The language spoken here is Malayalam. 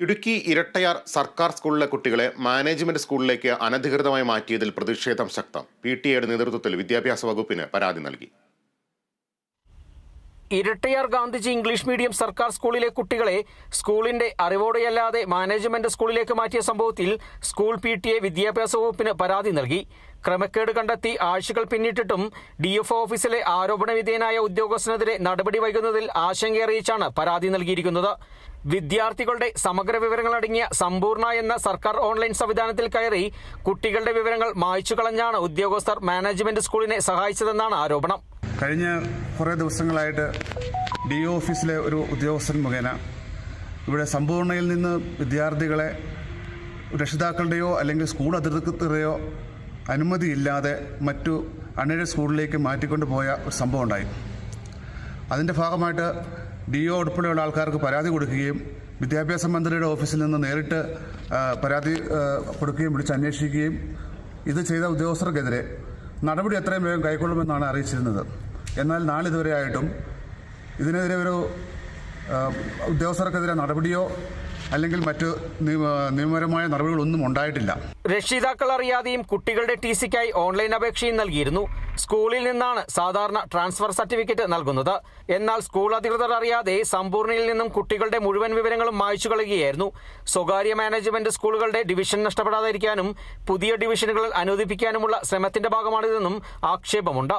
ഇടുക്കി ഇരട്ടയാർ സർക്കാർ സ്കൂളിലെ കുട്ടികളെ മാനേജ്മെന്റ് സ്കൂളിലേക്ക് അനധികൃതമായി മാറ്റിയതിൽ പ്രതിഷേധം ശക്തം. പി ടി എയുടെ നേതൃത്വത്തിൽ വിദ്യാഭ്യാസ വകുപ്പിന് പരാതി നൽകി. ഇരട്ടയാർ ഗാന്ധിജി ഇംഗ്ലീഷ് മീഡിയം സർക്കാർ സ്കൂളിലെ കുട്ടികളെ സ്കൂളിന്റെ അറിവോടെയല്ലാതെ മാനേജ്മെന്റ് സ്കൂളിലേക്ക് മാറ്റിയ സംഭവത്തിൽ സ്കൂൾ പി ടി എ വിദ്യാഭ്യാസ വകുപ്പിന് പരാതി നൽകി. ക്രമക്കേട് കണ്ടെത്തി ആഴ്ചകൾ പിന്നിട്ടിട്ടും ഡി എഫ് ഓഫീസിലെ ആരോപണ വിധേയനായ ഉദ്യോഗസ്ഥനെതിരെ നടപടി വൈകുന്നതിൽ ആശങ്കയറിയിച്ചാണ് പരാതി നൽകിയിരിക്കുന്നത്. വിദ്യാർത്ഥികളുടെ സമഗ്ര വിവരങ്ങൾ അടങ്ങിയ സമ്പൂർണ എന്ന സർക്കാർ ഓൺലൈൻ സംവിധാനത്തിൽ കയറി കുട്ടികളുടെ വിവരങ്ങൾ മായ്ച്ചു കളഞ്ഞാണ് ഉദ്യോഗസ്ഥർ മാനേജ്മെന്റ് സ്കൂളിനെ സഹായിച്ചതെന്നാണ് ആരോപണം. കഴിഞ്ഞ കുറേ ദിവസങ്ങളായിട്ട് ഡി ഒ ഓഫീസിലെ ഒരു ഉദ്യോഗസ്ഥൻ മുഖേന ഇവിടെ സമ്പൂർണയിൽ നിന്ന് വിദ്യാർത്ഥികളെ രക്ഷിതാക്കളുടെയോ അല്ലെങ്കിൽ സ്കൂൾ അധികൃതരുടെയോ അനുമതിയില്ലാതെ മറ്റു അൺഎയ്ഡഡ് സ്കൂളിലേക്ക് മാറ്റിക്കൊണ്ട് പോയ ഒരു സംഭവം ഉണ്ടായി. അതിന്റെ ഭാഗമായിട്ട് ഡി ഒ ഉൾപ്പെടെയുള്ള ആൾക്കാർക്ക് പരാതി കൊടുക്കുകയും വിദ്യാഭ്യാസ മന്ത്രിയുടെ ഓഫീസിൽ നിന്ന് നേരിട്ട് പരാതി കൊടുക്കുകയും വിളിച്ച് അന്വേഷിക്കുകയും ഇത് ചെയ്ത ഉദ്യോഗസ്ഥർക്കെതിരെ നടപടി എത്രയും വേഗം കൈക്കൊള്ളുമെന്നാണ് അറിയിച്ചിരുന്നത്. എന്നാൽ നാളിതുവരെ ആയിട്ടും ഇതിനെതിരെ ഒരു ഉദ്യോഗസ്ഥർക്കെതിരെ നടപടിയോ അല്ലെങ്കിൽ മറ്റ് നിയമപരമായ നടപടികളൊന്നും ഉണ്ടായിട്ടില്ല. രക്ഷിതാക്കൾ അറിയാതെയും കുട്ടികളുടെ ടി സിക്കായി ഓൺലൈൻ അപേക്ഷയും നൽകിയിരുന്നു. സ്കൂളിൽ നിന്നാണ് സാധാരണ ട്രാൻസ്ഫർ സർട്ടിഫിക്കറ്റ് നൽകുന്നത്. എന്നാൽ സ്കൂൾ അധികൃതർ അറിയാതെ സമ്പൂർണയിൽ നിന്നും കുട്ടികളുടെ മുഴുവൻ വിവരങ്ങളും മായ്ച്ചു കളയുകയായിരുന്നു. സ്വകാര്യ മാനേജ്മെന്റ് സ്കൂളുകളുടെ ഡിവിഷൻ നഷ്ടപ്പെടാതിരിക്കാനും പുതിയ ഡിവിഷനുകൾ അനുവദിപ്പിക്കാനുമുള്ള ശ്രമത്തിന്റെ ഭാഗമാണിതെന്നും ആക്ഷേപമുണ്ട്.